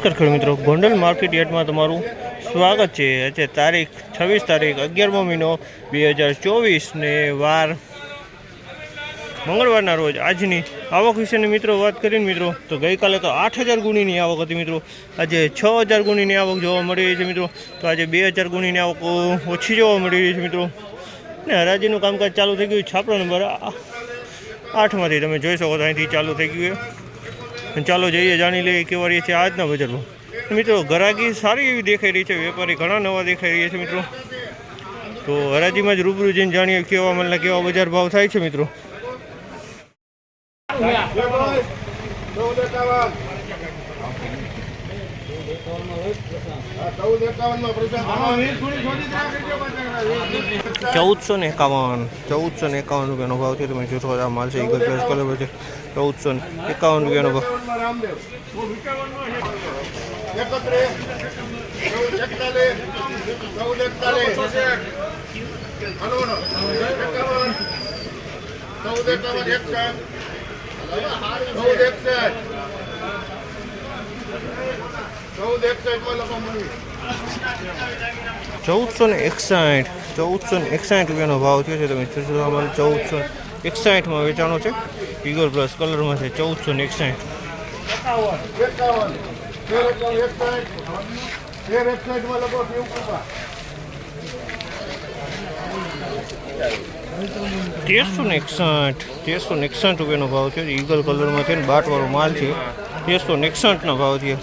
નમસ્કાર ખેડૂત મિત્રો. ગોંડલ માર્કેટ યાર્ડમાં તમારું સ્વાગત છે. આજે તારીખ છવ્વીસ તારીખ અગિયારમો મહિનો બે હજાર ચોવીસને વાર મંગળવારના રોજ આજની આવક વિશેની મિત્રો વાત કરીને મિત્રો, તો ગઈકાલે તો આઠ હજાર ગુણીની આવક હતી મિત્રો. આજે છ હજાર ગુણીની આવક જોવા મળી રહી છે મિત્રો. તો આજે બે હજાર ગુણીની આવક ઓછી જોવા મળી રહી છે મિત્રો. ને હરાજીનું કામકાજ ચાલુ થઈ ગયું. છાપરો નંબર આઠમાંથી તમે જોઈ શકો તો અહીંથી ચાલુ થઈ ગયું ચાલો જઈએ, જાણી લઈએ કેવા રહી છે આજના બજારમાં. મિત્રો ગરાગી સારી એવી દેખાઈ રહી છે, વેપારી ઘણા નવા દેખાઈ રહ્યા છે, મિત્રો. તો હરાજીમાં જ રૂબરૂ જઈને જાણીએ કેવા મતલબ કેવા બજાર ભાવ થાય છે, મિત્રો ચૌદ એકાવન ચૌદ એકાવનમાં ચૌદસો ને એકાવન. ચૌદસો ને એકાવન રૂપિયાનો ભાવ છે તમે જોશો માલ છે ચૌદસો ને એકાવન રૂપિયાનો ભાવ. ચૌદ એકાવન એકસઠ ચૌદ એકસઠ ચૌદ એકસઠમાં લખો મળી ચૌદસો ને એકસાઠ. ચૌદસો ને એકસાઠ રૂપિયાનો ભાવ થયો છે તમે ચૌદસો એકસાઠમાં વેચાણો છે. ઈગલ પ્લસ કલરમાં છે ચૌદસો ને એકસાઠ. તેરસો ને એકસાઠ. તેરસો ને એકસાઠ રૂપિયાનો ભાવ છે. ઈગલ કલરમાં છે ને બાટવાળો માલ છે. તેરસો ને એકસાઠનો ભાવ છે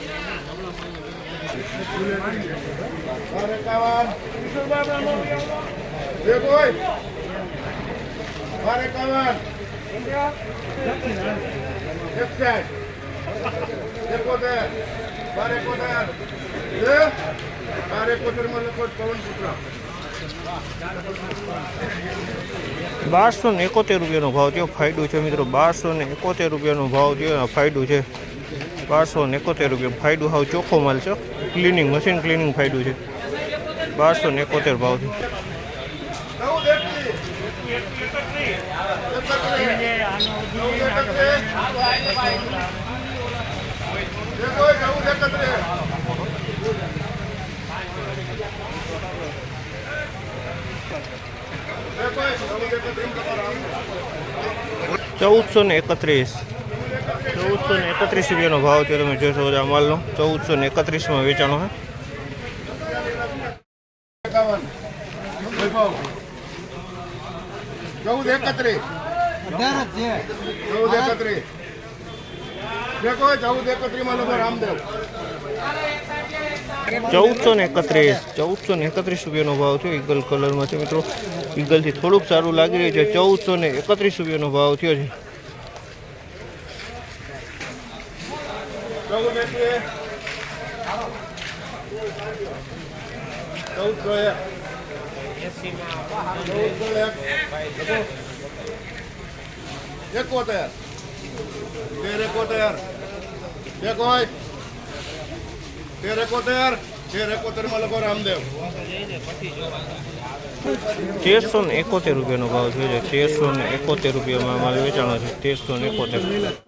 બારસો ને એકોતેર રૂપિયાનો ભાવ થયો. ફાયદો છે મિત્રો, બારસો ને એકોતેર રૂપિયાનો ભાવ થયો ફાયદો છે. બારસો એકોતેર રૂપિયા ફાયદો હાવ ચોખ્ખો માલ છે. ક્લિનિંગ મશીન ક્લિનિંગ ફાયદો છે. બારસો ને એકોતેર ભાવ છે ચૌદસો ને એકત્રીસ. ચૌદસો ને એકત્રીસ રૂપિયાનો ભાવ છે તમે જોશો આ માલનો. ચૌદસો ને એકત્રીસમાં વેચાણો ચૌદ એકત્રીસ. ચૌદ એકત્રીસ. રામદેવ. ચૌદસો ને એકત્રીસ ચૌદસો ને એકત્રીસ રૂપિયાનો ભાવ થયો ઈગલ કલરમાં છે મિત્રો. ઈગલથી થોડુંક સારું લાગી રહ્યું છે ચૌદસો ને એકત્રીસ રૂપિયાનો ભાવ થયો છે ચૌદ એકવીસ ચૌદસો એક ચૌદસો એક દેખો. એકોતેર તેર એકોતેર દેખો તેર એકોતેર તેર એકોતેરમાં લખો રામદેવ તેરસો ને એકોતેર રૂપિયાનો ભાવ થયો છે તેરસો ને એકોતેર રૂપિયામાં માલ વેચાણો છે તેરસો ને એકોતેર